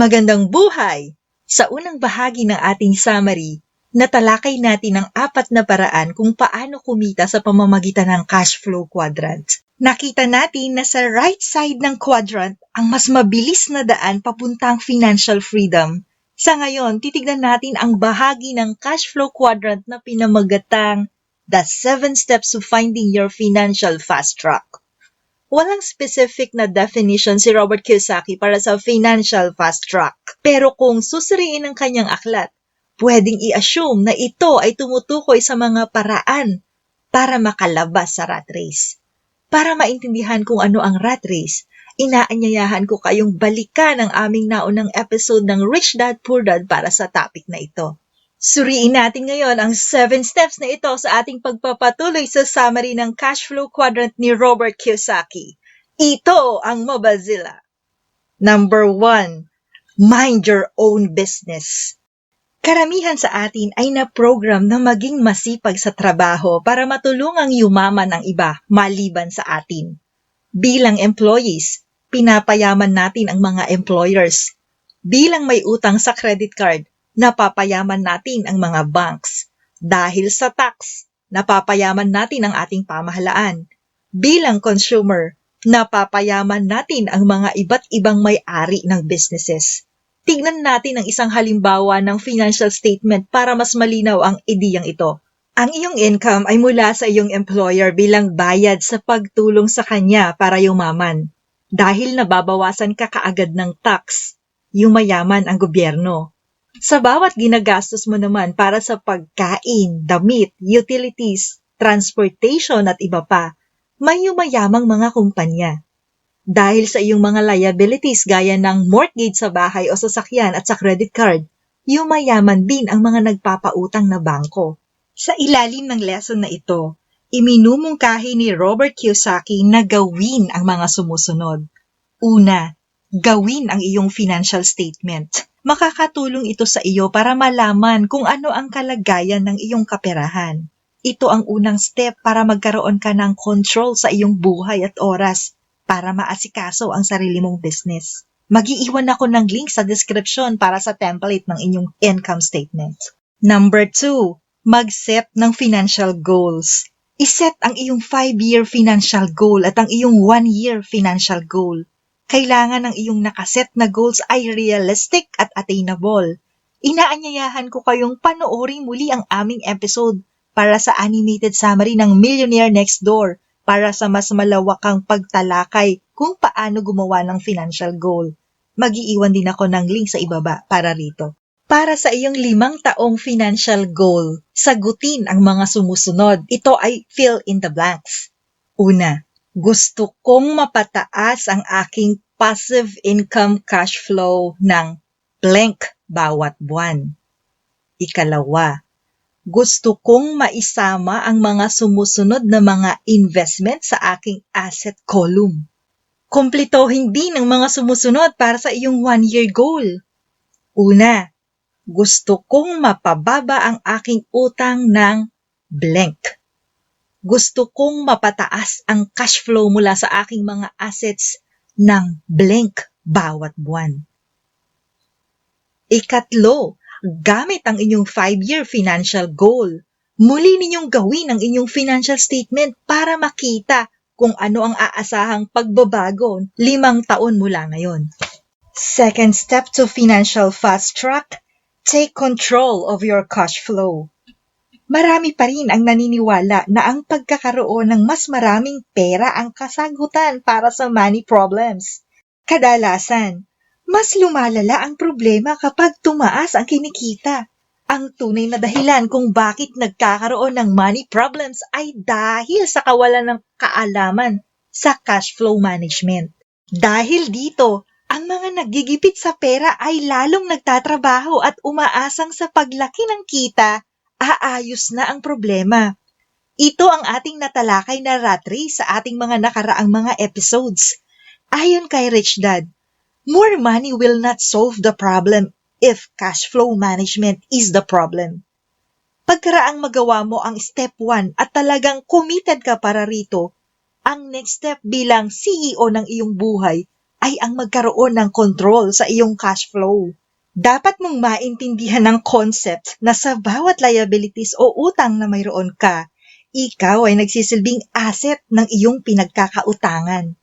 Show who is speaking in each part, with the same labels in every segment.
Speaker 1: Magandang buhay! Sa unang bahagi ng ating summary, natalakay natin ang apat na paraan kung paano kumita sa pamamagitan ng cash flow quadrant. Nakita natin na sa right side ng quadrant ang mas mabilis na daan papuntang financial freedom. Sa ngayon, titignan natin ang bahagi ng cash flow quadrant na pinamagatang The 7 Steps to Finding Your Financial Fast Track. Walang specific na definition si Robert Kiyosaki para sa financial fast track. Pero kung susuriin ang kanyang aklat, pwedeng i-assume na ito ay tumutukoy sa mga paraan para makalabas sa rat race. Para maintindihan kung ano ang rat race, inaanyayahan ko kayong balikan ang aming naunang episode ng Rich Dad Poor Dad para sa topic na ito. Suriin natin ngayon ang 7 steps na ito sa ating pagpapatuloy sa summary ng cash flow quadrant ni Robert Kiyosaki. Ito ang Mobazilla. Number 1. Mind your own business. Karamihan sa atin ay na-program na maging masipag sa trabaho para matulungang yumaman ang iba maliban sa atin. Bilang employees, pinapayaman natin ang mga employers. Bilang may utang sa credit card, napapayaman natin ang mga banks. Dahil sa tax, napapayaman natin ang ating pamahalaan. Bilang consumer, napapayaman natin ang mga iba't ibang may-ari ng businesses. Tignan natin ang isang halimbawa ng financial statement para mas malinaw ang ideyang ito. Ang iyong income ay mula sa iyong employer bilang bayad sa pagtulong sa kanya para yumaman. Dahil nababawasan ka kaagad ng tax, yumayaman ang gobyerno. Sa bawat ginagastos mo naman para sa pagkain, damit, utilities, transportation at iba pa, may yumayamang mga kumpanya. Dahil sa iyong mga liabilities gaya ng mortgage sa bahay o sasakyan at sa credit card, yumayaman din ang mga nagpapautang na bangko. Sa ilalim ng lesson na ito, iminumungkahi ni Robert Kiyosaki na gawin ang mga sumusunod. Una, gawin ang iyong financial statement makakatulong ito sa iyo para malaman kung ano ang kalagayan ng iyong kaperahan. Ito ang unang step para magkaroon ka ng control sa iyong buhay at oras para maasikaso ang sarili mong business. Magiiwan ako ng link sa description para sa template ng inyong income statement. Number 2, mag-set ng financial goals. Iset ang iyong 5-year financial goal at ang iyong 1-year financial goal kailangan ng iyong nakaset na goals ay realistic at attainable. Inaanyayahan ko kayong panoorin muli ang aming episode para sa animated summary ng Millionaire Next Door para sa mas malawakang pagtalakay kung paano gumawa ng financial goal. Magiiwan din ako ng link sa ibaba para rito. Para sa iyong limang taong financial goal, sagutin ang mga sumusunod. Ito ay fill in the blanks. Una, gusto kong mapataas ang aking passive income cash flow ng blank bawat buwan. Ikalawa, gusto kong maisama ang mga sumusunod na mga investment sa aking asset column. Kumplitohin din ang mga sumusunod para sa iyong one-year goal. Una, gusto kong mapababa ang aking utang ng blank gusto kong mapataas ang cash flow mula sa aking mga assets ng blank bawat buwan. Ikatlo, gamit ang inyong 5-year financial goal, muli ninyong gawin ang inyong financial statement para makita kung ano ang aasahang pagbabago limang taon mula ngayon. Second step to financial fast track, take control of your cash flow marami pa rin ang naniniwala na ang pagkakaroon ng mas maraming pera ang kasagutan para sa money problems. Kadalasan, mas lumalala ang problema kapag tumaas ang kinikita. Ang tunay na dahilan kung bakit nagkakaroon ng money problems ay dahil sa kawalan ng kaalaman sa cash flow management. Dahil dito, ang mga nagigipit sa pera ay lalong nagtatrabaho at umaasang sa paglaki ng kita aayos na ang problema. Ito ang ating natalakay na rat race sa ating mga nakaraang mga episodes. Ayon kay Rich Dad, more money will not solve the problem if cash flow management is the problem. Pagkaraang magawa mo ang step 1 at talagang committed ka para rito, ang next step bilang CEO ng iyong buhay ay ang magkaroon ng control sa iyong cash flow. Dapat mong maintindihan ng concept na sa bawat liabilities o utang na mayroon ka, ikaw ay nagsisilbing asset ng iyong pinagkakautangan.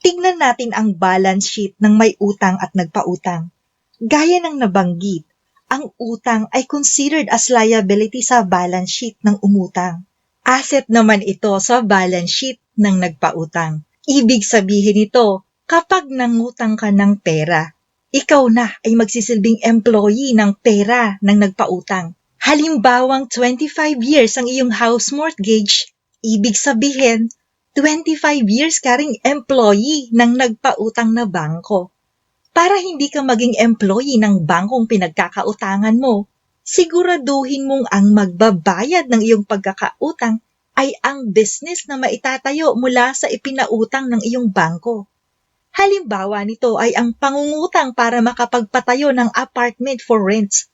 Speaker 1: Tingnan natin ang balance sheet ng may utang at nagpautang. Gaya ng nabanggit, ang utang ay considered as liability sa balance sheet ng umutang. Asset naman ito sa balance sheet ng nagpautang. Ibig sabihin nito, kapag nangutang ka ng pera, ikaw na ay magsisilbing employee ng pera ng nagpautang. Halimbawang 25 years ang iyong house mortgage, ibig sabihin 25 years ka ring employee ng nagpautang na bangko. Para hindi ka maging employee ng bangkong pinagkakautangan mo, siguraduhin mong ang magbabayad ng iyong pagkakautang ay ang business na maitatayo mula sa ipinautang ng iyong bangko. Halimbawa nito ay ang pangungutang para makapagpatayo ng apartment for rent.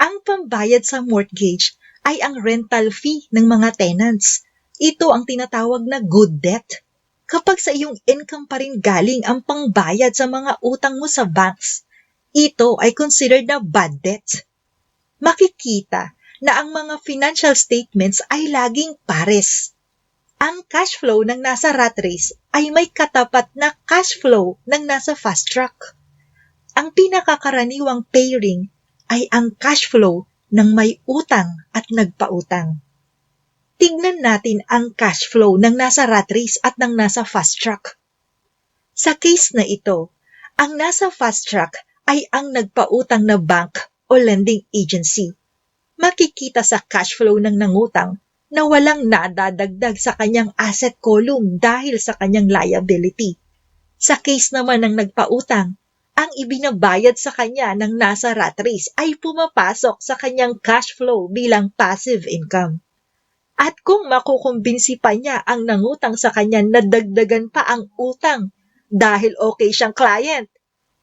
Speaker 1: Ang pambayad sa mortgage ay ang rental fee ng mga tenants. Ito ang tinatawag na good debt. Kapag sa iyong income pa rin galing ang pangbayad sa mga utang mo sa banks, ito ay considered na bad debt. Makikita na ang mga financial statements ay laging pares ang cash flow ng nasa rat race ay may katapat na cash flow ng nasa fast track. Ang pinakakaraniwang pairing ay ang cash flow ng may utang at nagpautang. Tignan natin ang cash flow ng nasa rat race at ng nasa fast track. Sa case na ito, ang nasa fast track ay ang nagpautang na bank o lending agency. Makikita sa cash flow ng nangutang na walang nadadagdag sa kanyang asset column dahil sa kanyang liability. Sa case naman ng nagpautang, ang ibinabayad sa kanya ng nasa rat race ay pumapasok sa kanyang cash flow bilang passive income. At kung makukumbinsi pa niya ang nangutang sa kanya na dagdagan pa ang utang dahil okay siyang client,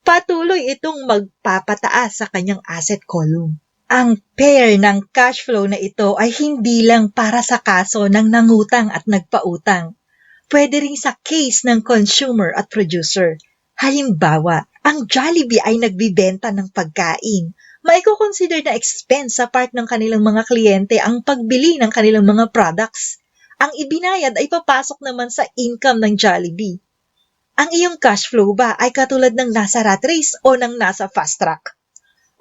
Speaker 1: patuloy itong magpapataas sa kanyang asset column. Ang pair ng cash flow na ito ay hindi lang para sa kaso ng nangutang at nagpautang. Pwede rin sa case ng consumer at producer. Halimbawa, ang Jollibee ay nagbibenta ng pagkain. Maiko-consider na expense sa part ng kanilang mga kliyente ang pagbili ng kanilang mga products. Ang ibinayad ay papasok naman sa income ng Jollibee. Ang iyong cash flow ba ay katulad ng nasa rat race o ng nasa fast track?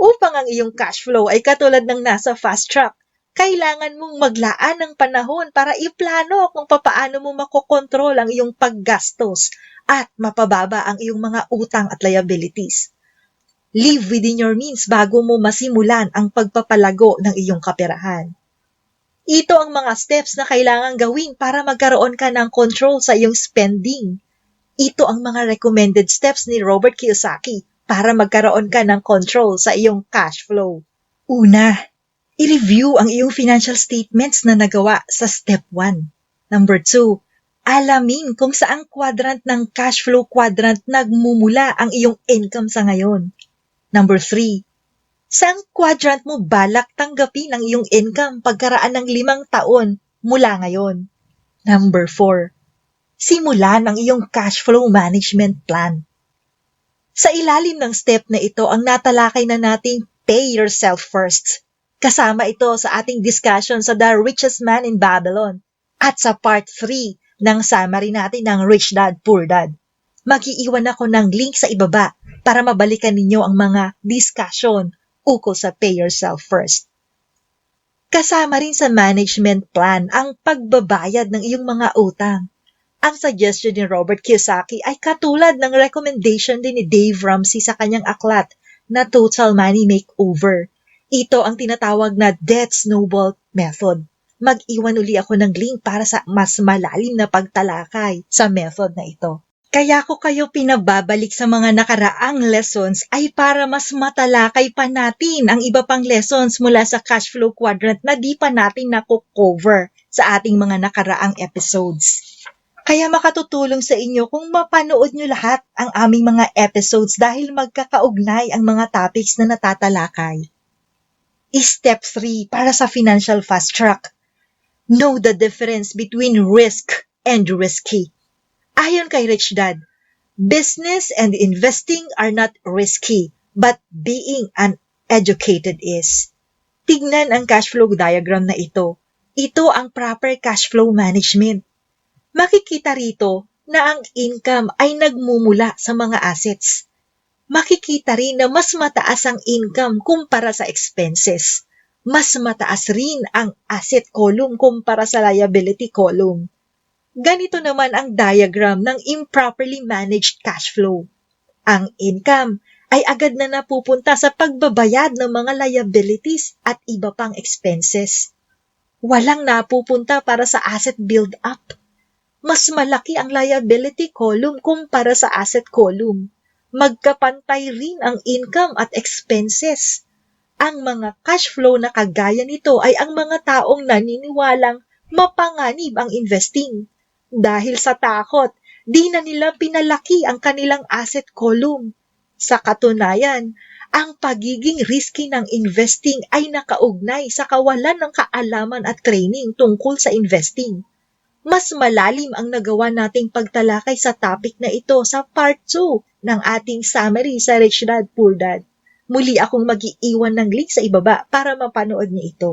Speaker 1: Upang ang iyong cash flow ay katulad ng nasa fast track, kailangan mong maglaan ng panahon para iplano kung papaano mo makokontrol ang iyong paggastos at mapababa ang iyong mga utang at liabilities. Live within your means bago mo masimulan ang pagpapalago ng iyong kaperahan. Ito ang mga steps na kailangan gawin para magkaroon ka ng control sa iyong spending. Ito ang mga recommended steps ni Robert Kiyosaki para magkaroon ka ng control sa iyong cash flow. Una, i-review ang iyong financial statements na nagawa sa step 1. Number 2, alamin kung saang quadrant ng cash flow quadrant nagmumula ang iyong income sa ngayon. Number 3, saang quadrant mo balak tanggapin ang iyong income pagkaraan ng limang taon mula ngayon. Number 4, simulan ang iyong cash flow management plan. Sa ilalim ng step na ito ang natalakay na nating pay yourself first. Kasama ito sa ating discussion sa The Richest Man in Babylon at sa part 3 ng summary natin ng Rich Dad, Poor Dad. Magiiwan ako ng link sa ibaba para mabalikan ninyo ang mga discussion ukol sa pay yourself first. Kasama rin sa management plan ang pagbabayad ng iyong mga utang ang suggestion ni Robert Kiyosaki ay katulad ng recommendation din ni Dave Ramsey sa kanyang aklat na Total Money Makeover. Ito ang tinatawag na Debt Snowball Method. Mag-iwan uli ako ng link para sa mas malalim na pagtalakay sa method na ito. Kaya ko kayo pinababalik sa mga nakaraang lessons ay para mas matalakay pa natin ang iba pang lessons mula sa cash flow quadrant na di pa natin nako-cover sa ating mga nakaraang episodes. Kaya makatutulong sa inyo kung mapanood nyo lahat ang aming mga episodes dahil magkakaugnay ang mga topics na natatalakay. Step 3 para sa financial fast track. Know the difference between risk and risky. Ayon kay Rich Dad, Business and investing are not risky, but being uneducated is. Tignan ang cash flow diagram na ito. Ito ang proper cash flow management. Makikita rito na ang income ay nagmumula sa mga assets. Makikita rin na mas mataas ang income kumpara sa expenses. Mas mataas rin ang asset column kumpara sa liability column. Ganito naman ang diagram ng improperly managed cash flow. Ang income ay agad na napupunta sa pagbabayad ng mga liabilities at iba pang expenses. Walang napupunta para sa asset build-up. Mas malaki ang liability column kumpara sa asset column. Magkapantay rin ang income at expenses. Ang mga cash flow na kagaya nito ay ang mga taong naniniwalang mapanganib ang investing. Dahil sa takot, di na nila pinalaki ang kanilang asset column. Sa katunayan, ang pagiging risky ng investing ay nakaugnay sa kawalan ng kaalaman at training tungkol sa investing. Mas malalim ang nagawa nating pagtalakay sa topic na ito sa part 2 ng ating summary sa Rich Dad Poor Dad. Muli akong mag-iiwan ng link sa ibaba para mapanood niyo ito.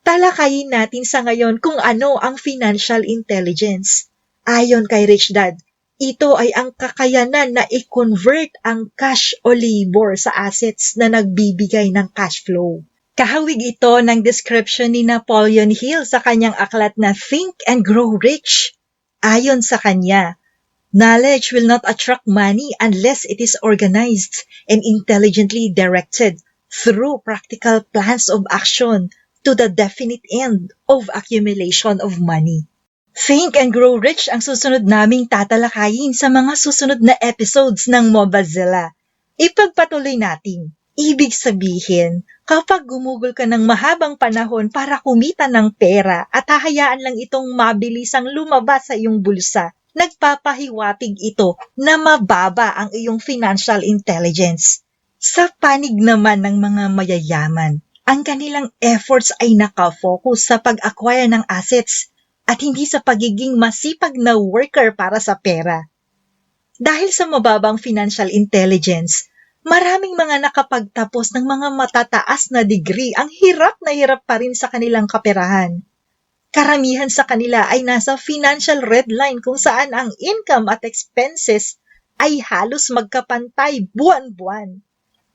Speaker 1: Talakayin natin sa ngayon kung ano ang financial intelligence. Ayon kay Rich Dad, ito ay ang kakayanan na i-convert ang cash o labor sa assets na nagbibigay ng cash flow. Kahawig ito ng description ni Napoleon Hill sa kanyang aklat na Think and Grow Rich. Ayon sa kanya, knowledge will not attract money unless it is organized and intelligently directed through practical plans of action to the definite end of accumulation of money. Think and Grow Rich ang susunod naming tatalakayin sa mga susunod na episodes ng Mobazilla. Ipagpatuloy natin. Ibig sabihin, kapag gumugol ka ng mahabang panahon para kumita ng pera at hahayaan lang itong mabilisang lumabas sa iyong bulsa, nagpapahiwatig ito na mababa ang iyong financial intelligence. Sa panig naman ng mga mayayaman, ang kanilang efforts ay nakafocus sa pag-acquire ng assets at hindi sa pagiging masipag na worker para sa pera. Dahil sa mababang financial intelligence, maraming mga nakapagtapos ng mga matataas na degree ang hirap na hirap pa rin sa kanilang kaperahan. Karamihan sa kanila ay nasa financial red line kung saan ang income at expenses ay halos magkapantay buwan-buwan.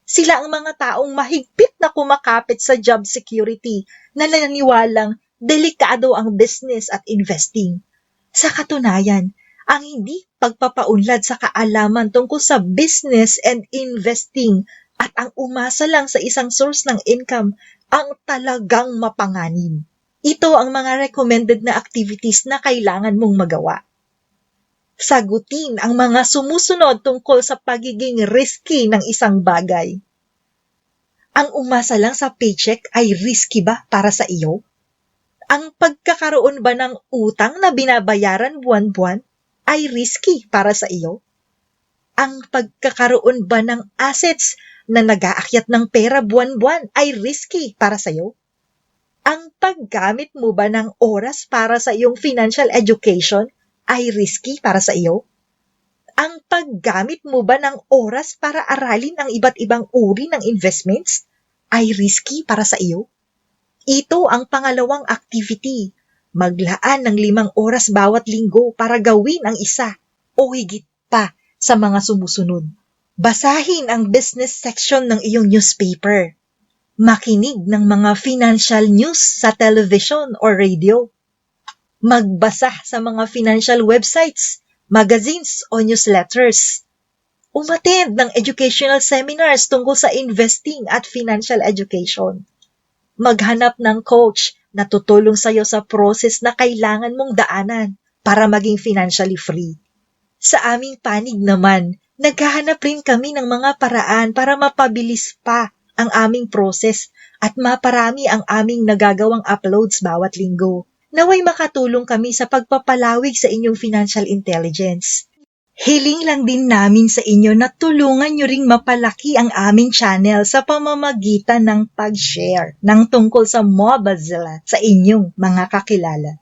Speaker 1: Sila ang mga taong mahigpit na kumakapit sa job security na naniniwalang delikado ang business at investing. Sa katunayan, ang hindi pagpapaunlad sa kaalaman tungkol sa business and investing at ang umasa lang sa isang source ng income ang talagang mapanganib. Ito ang mga recommended na activities na kailangan mong magawa. Sagutin ang mga sumusunod tungkol sa pagiging risky ng isang bagay. Ang umasa lang sa paycheck ay risky ba para sa iyo? ang pagkakaroon ba ng utang na binabayaran buwan-buwan ay risky para sa iyo? Ang pagkakaroon ba ng assets na nag-aakyat ng pera buwan-buwan ay risky para sa iyo? Ang paggamit mo ba ng oras para sa iyong financial education ay risky para sa iyo? Ang paggamit mo ba ng oras para aralin ang iba't ibang uri ng investments ay risky para sa iyo? Ito ang pangalawang activity. Maglaan ng limang oras bawat linggo para gawin ang isa o higit pa sa mga sumusunod. Basahin ang business section ng iyong newspaper. Makinig ng mga financial news sa television o radio. Magbasa sa mga financial websites, magazines o newsletters. Umattend ng educational seminars tungkol sa investing at financial education maghanap ng coach na tutulong sa'yo sa process na kailangan mong daanan para maging financially free. Sa aming panig naman, naghahanap rin kami ng mga paraan para mapabilis pa ang aming process at maparami ang aming nagagawang uploads bawat linggo. Naway makatulong kami sa pagpapalawig sa inyong financial intelligence. Hiling lang din namin sa inyo na tulungan nyo ring mapalaki ang aming channel sa pamamagitan ng pag-share ng tungkol sa Mobazilla sa inyong mga kakilala.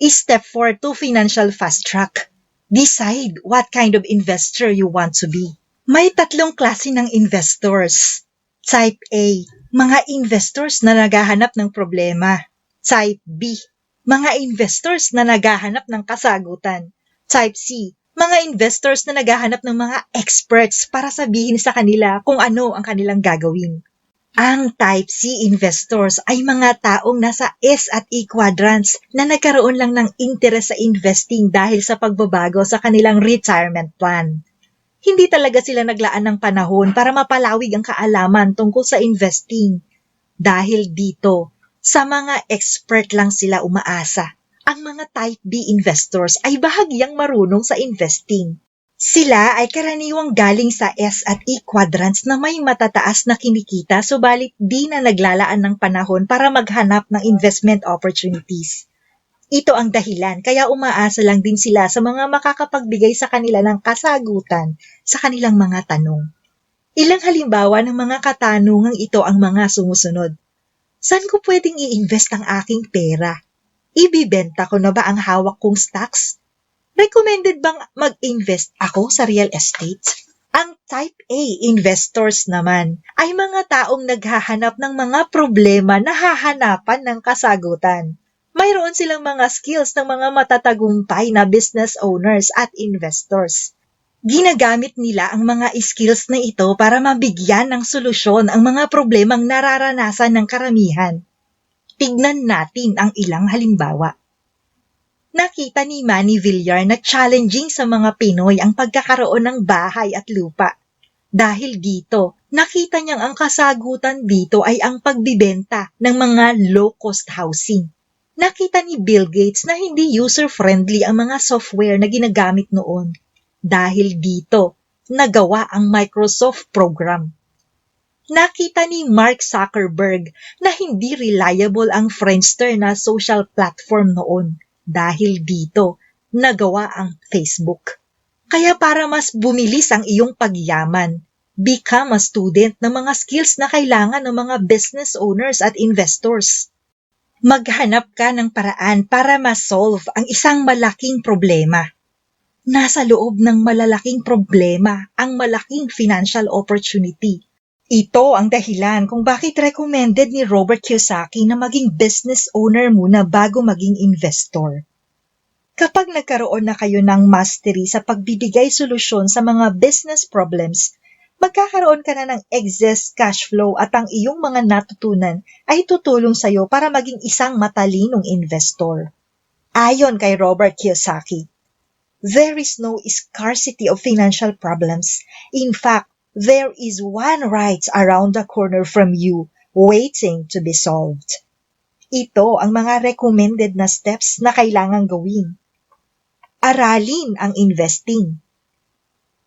Speaker 1: Step 4 to Financial Fast Track. Decide what kind of investor you want to be. May tatlong klase ng investors. Type A, mga investors na naghahanap ng problema. Type B, mga investors na naghahanap ng kasagutan. Type C, mga investors na naghahanap ng mga experts para sabihin sa kanila kung ano ang kanilang gagawin. Ang Type C investors ay mga taong nasa S at E quadrants na nagkaroon lang ng interest sa investing dahil sa pagbabago sa kanilang retirement plan. Hindi talaga sila naglaan ng panahon para mapalawig ang kaalaman tungkol sa investing. Dahil dito, sa mga expert lang sila umaasa. Ang mga Type B investors ay bahagyang marunong sa investing. Sila ay karaniwang galing sa S at E quadrants na may matataas na kinikita subalit di na naglalaan ng panahon para maghanap ng investment opportunities. Ito ang dahilan kaya umaasa lang din sila sa mga makakapagbigay sa kanila ng kasagutan sa kanilang mga tanong. Ilang halimbawa ng mga katanungang ito ang mga sumusunod. Saan ko pwedeng i-invest ang aking pera? Ibibenta ko na ba ang hawak kong stocks? Recommended bang mag-invest ako sa real estate? Ang Type A investors naman ay mga taong naghahanap ng mga problema na hahanapan ng kasagutan. Mayroon silang mga skills ng mga matatagumpay na business owners at investors. Ginagamit nila ang mga skills na ito para mabigyan ng solusyon ang mga problemang nararanasan ng karamihan. Tignan natin ang ilang halimbawa nakita ni Manny Villar na challenging sa mga Pinoy ang pagkakaroon ng bahay at lupa. Dahil dito, nakita niyang ang kasagutan dito ay ang pagbibenta ng mga low-cost housing. Nakita ni Bill Gates na hindi user-friendly ang mga software na ginagamit noon. Dahil dito, nagawa ang Microsoft program. Nakita ni Mark Zuckerberg na hindi reliable ang Friendster na social platform noon dahil dito, nagawa ang Facebook. Kaya para mas bumilis ang iyong pagyaman, become a student ng mga skills na kailangan ng mga business owners at investors. Maghanap ka ng paraan para ma-solve ang isang malaking problema. Nasa loob ng malalaking problema ang malaking financial opportunity. Ito ang dahilan kung bakit recommended ni Robert Kiyosaki na maging business owner muna bago maging investor. Kapag nagkaroon na kayo ng mastery sa pagbibigay solusyon sa mga business problems, magkakaroon ka na ng excess cash flow at ang iyong mga natutunan ay tutulong sa iyo para maging isang matalinong investor. Ayon kay Robert Kiyosaki, there is no scarcity of financial problems. In fact, there is one right around the corner from you waiting to be solved. Ito ang mga recommended na steps na kailangang gawin. Aralin ang investing.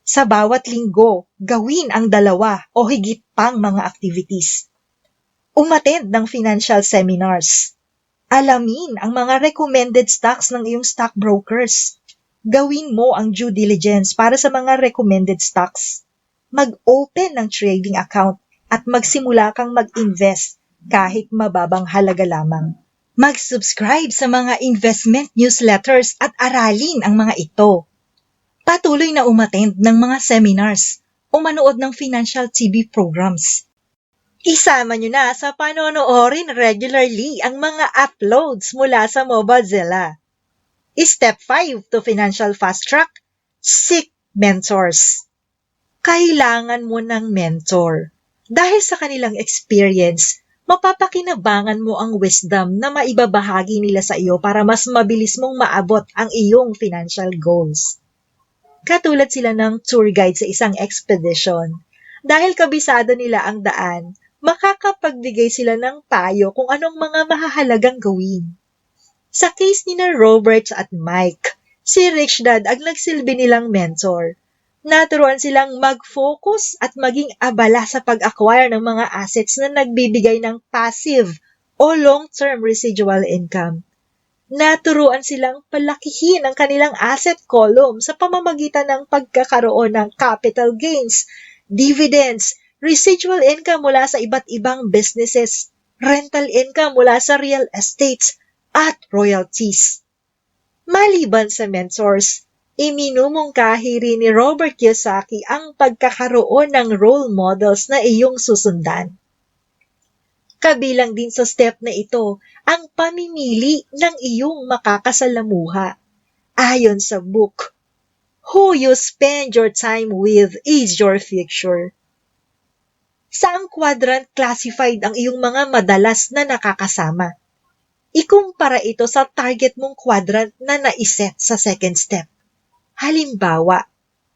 Speaker 1: Sa bawat linggo, gawin ang dalawa o higit pang mga activities. Umattend ng financial seminars. Alamin ang mga recommended stocks ng iyong stockbrokers. Gawin mo ang due diligence para sa mga recommended stocks mag-open ng trading account at magsimula kang mag-invest kahit mababang halaga lamang. Mag-subscribe sa mga investment newsletters at aralin ang mga ito. Patuloy na umattend ng mga seminars o manood ng financial TV programs. Isama nyo na sa panonoorin regularly ang mga uploads mula sa Mobilezilla. Step 5 to Financial Fast Track, Seek Mentors kailangan mo ng mentor. Dahil sa kanilang experience, mapapakinabangan mo ang wisdom na maibabahagi nila sa iyo para mas mabilis mong maabot ang iyong financial goals. Katulad sila ng tour guide sa isang expedition. Dahil kabisado nila ang daan, makakapagbigay sila ng payo kung anong mga mahahalagang gawin. Sa case ni na Robert at Mike, si Rich Dad ang nagsilbi nilang mentor naturuan silang mag-focus at maging abala sa pag-acquire ng mga assets na nagbibigay ng passive o long-term residual income. Naturuan silang palakihin ang kanilang asset column sa pamamagitan ng pagkakaroon ng capital gains, dividends, residual income mula sa iba't ibang businesses, rental income mula sa real estates, at royalties. Maliban sa mentors, Iminumungkahi rin ni Robert Kiyosaki ang pagkakaroon ng role models na iyong susundan. Kabilang din sa step na ito ang pamimili ng iyong makakasalamuha. Ayon sa book, Who You Spend Your Time With is Your Future. Saang quadrant classified ang iyong mga madalas na nakakasama? Ikumpara ito sa target mong quadrant na naiset sa second step. Halimbawa,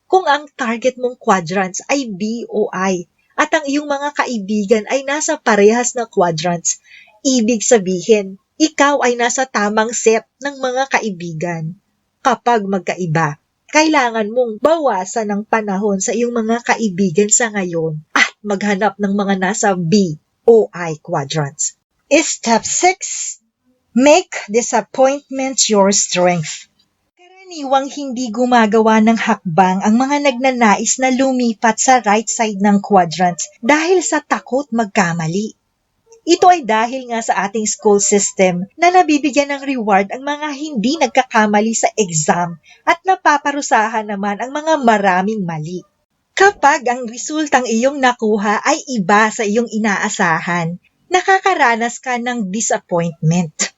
Speaker 1: kung ang target mong quadrants ay B o I at ang iyong mga kaibigan ay nasa parehas na quadrants, ibig sabihin, ikaw ay nasa tamang set ng mga kaibigan. Kapag magkaiba, kailangan mong bawasan ng panahon sa iyong mga kaibigan sa ngayon at maghanap ng mga nasa B o I quadrants. Step 6. Make disappointments your strength. Karaniwang hindi gumagawa ng hakbang ang mga nagnanais na lumipat sa right side ng quadrants dahil sa takot magkamali. Ito ay dahil nga sa ating school system na nabibigyan ng reward ang mga hindi nagkakamali sa exam at napaparusahan naman ang mga maraming mali. Kapag ang resultang iyong nakuha ay iba sa iyong inaasahan, nakakaranas ka ng disappointment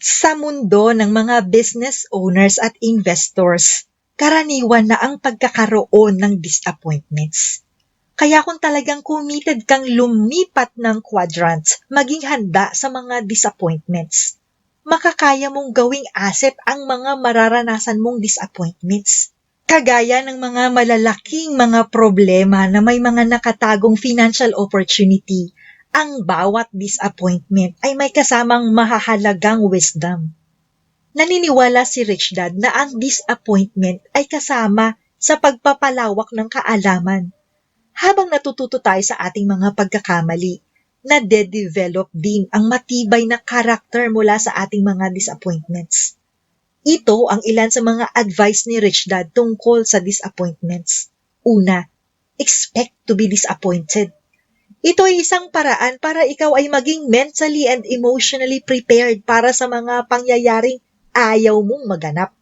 Speaker 1: sa mundo ng mga business owners at investors, karaniwan na ang pagkakaroon ng disappointments. Kaya kung talagang committed kang lumipat ng quadrants, maging handa sa mga disappointments. Makakaya mong gawing asset ang mga mararanasan mong disappointments. Kagaya ng mga malalaking mga problema na may mga nakatagong financial opportunity ang bawat disappointment ay may kasamang mahahalagang wisdom. Naniniwala si Rich Dad na ang disappointment ay kasama sa pagpapalawak ng kaalaman. Habang natututo tayo sa ating mga pagkakamali, na de-develop din ang matibay na karakter mula sa ating mga disappointments. Ito ang ilan sa mga advice ni Rich Dad tungkol sa disappointments. Una, expect to be disappointed. Ito ay isang paraan para ikaw ay maging mentally and emotionally prepared para sa mga pangyayaring ayaw mong maganap.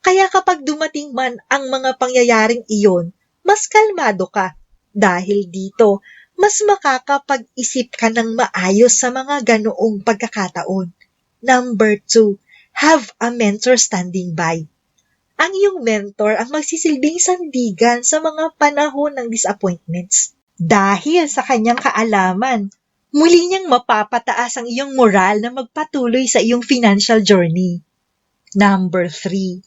Speaker 1: Kaya kapag dumating man ang mga pangyayaring iyon, mas kalmado ka. Dahil dito, mas makakapag-isip ka ng maayos sa mga ganoong pagkakataon. Number two, have a mentor standing by. Ang iyong mentor ang magsisilbing sandigan sa mga panahon ng disappointments dahil sa kanyang kaalaman, muli niyang mapapataas ang iyong moral na magpatuloy sa iyong financial journey. Number three,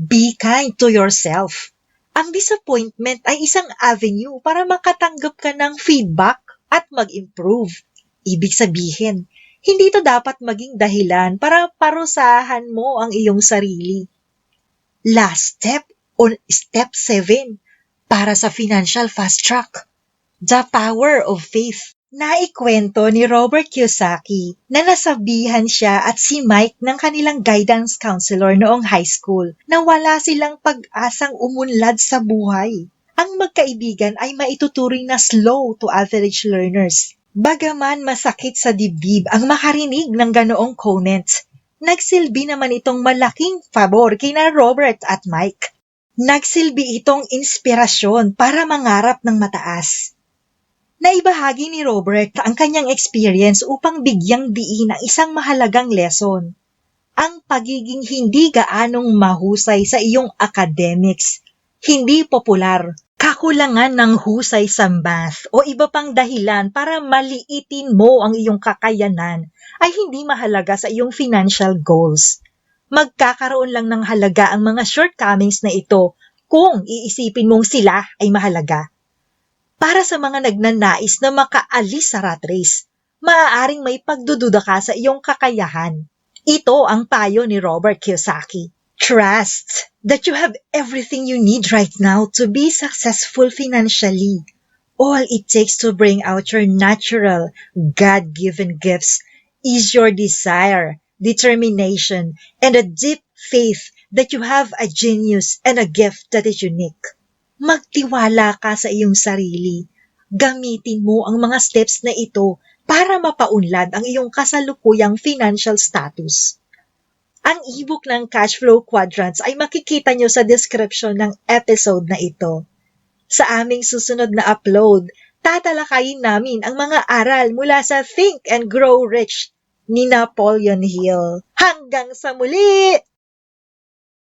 Speaker 1: be kind to yourself. Ang disappointment ay isang avenue para makatanggap ka ng feedback at mag-improve. Ibig sabihin, hindi ito dapat maging dahilan para parusahan mo ang iyong sarili. Last step on step 7 para sa financial fast track The Power of Faith. Naikwento ni Robert Kiyosaki na nasabihan siya at si Mike ng kanilang guidance counselor noong high school na wala silang pag-asang umunlad sa buhay. Ang magkaibigan ay maituturing na slow to average learners. Bagaman masakit sa dibdib ang makarinig ng ganoong comments, nagsilbi naman itong malaking pabor kina Robert at Mike. Nagsilbi itong inspirasyon para mangarap ng mataas. Naibahagi ni Robert ang kanyang experience upang bigyang diin ang isang mahalagang lesson. Ang pagiging hindi gaanong mahusay sa iyong academics, hindi popular, kakulangan ng husay sa math o iba pang dahilan para maliitin mo ang iyong kakayanan ay hindi mahalaga sa iyong financial goals. Magkakaroon lang ng halaga ang mga shortcomings na ito kung iisipin mong sila ay mahalaga para sa mga nagnanais na makaalis sa rat race, maaaring may pagdududa ka sa iyong kakayahan. Ito ang payo ni Robert Kiyosaki. Trust that you have everything you need right now to be successful financially. All it takes to bring out your natural, God-given gifts is your desire, determination, and a deep faith that you have a genius and a gift that is unique magtiwala ka sa iyong sarili. Gamitin mo ang mga steps na ito para mapaunlad ang iyong kasalukuyang financial status. Ang ebook ng Cash Flow Quadrants ay makikita nyo sa description ng episode na ito. Sa aming susunod na upload, tatalakayin namin ang mga aral mula sa Think and Grow Rich ni Napoleon Hill. Hanggang sa muli!